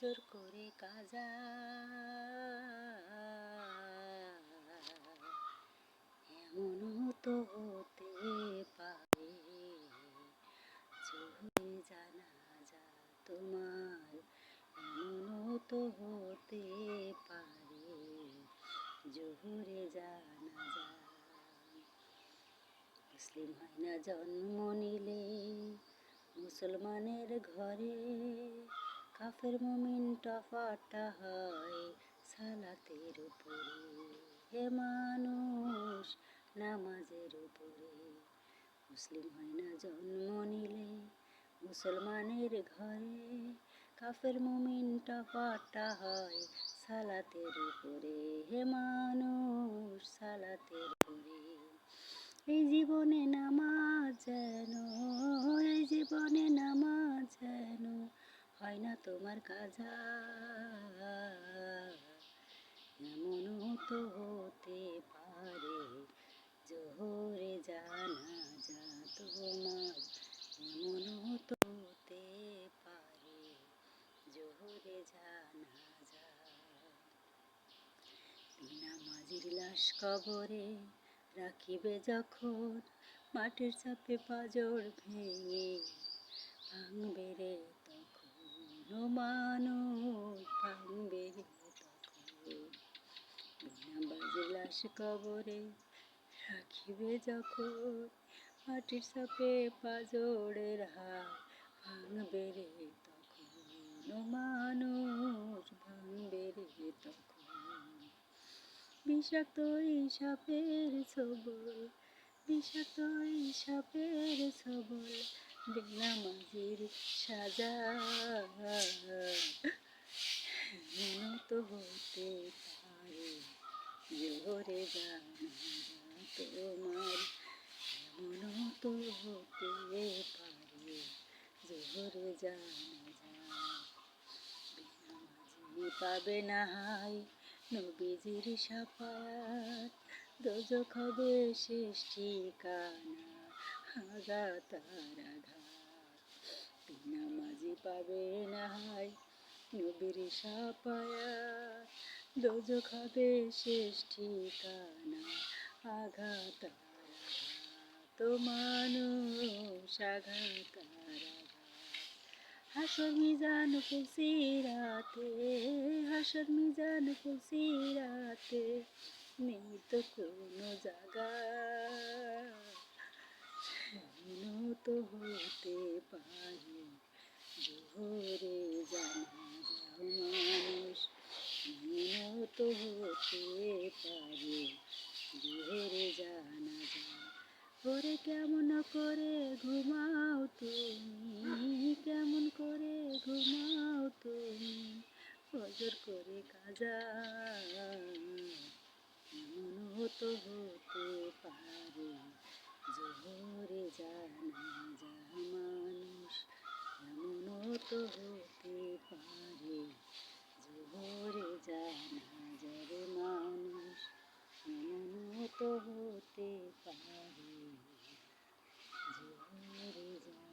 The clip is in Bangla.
ফজর করে কাজা। এমনও তো হতে পারে জোহরে জানা যা তোমার। এমনও তো হতে পারে, জোহরে জানা যা। মুসলিম হয় না জন্ম নিলে, মুসলমানের ঘরে কাফের মমিন টফাটা হয় সালাতের উপরে। হে মানুষ, নামাজের উপরে। মুসলিম হয় না জন্ম নিলে মুসলমানের ঘরে। কাফের মমিন টফাটা হয় সালাতের উপরে। হে মানুষ, সালাতের উপরে। এই জীবনে নামাজ যেন, এই জীবনে হয় না তোমার কাজা। এমনও তো হতে পারে, জোহরে জানা যা তোমার। এমনও তো হতে পারে, জোহরে জানা যা। বিনা মাঝির লাশ কবরে রাখিবে যখন, মাটির চাপে পাজর ভেঙে ভাঙবে রে মানুষ ভাঙবে রে তখন বিনা বাজে লাশ কবরে রাখিবে যখন মাটির চাপে পাজরের হাত ভাঙবে রে তখন মানুষ ভাঙবে রে তখন বিষাক্ত সাপের ছবল, বিষাক্ত সাপের ছবল বেনামাজির সাজা তো হতে পারে জোরে জানা তোমার এমন তো হতে পারে জোরে জানা বেনামাজি পাবে না হাই নবীজির সাফায়াত দোজখ হবে শেষ ঠিকানা আঘাত নামাজি পাবে না হাই নবীর দোজখ হবে শেষ ঠিকানা আঘাত আঘাত মানুষ আঘাত হাসর মিজান ফুলসিরাতে হাসর মিজান ফুলসিরাতে নেই তো কোনো জায়গা এমন তো হতে পারে, জোহরে জানা মানুষ। এমন তো হতে পারে, জোহরে জানা যা ওরে কেমন করে ঘুমাও তুমি, কেমন করে ঘুমাও তুমি, ফজর করে কাজা। এমন হতো হতে পারে জোহরে জানা যা মানুষ এমনও তো হতে পারে। জোহরে জানা যারে মানুষ এমনও তো হতে পারে। জোহরে জানা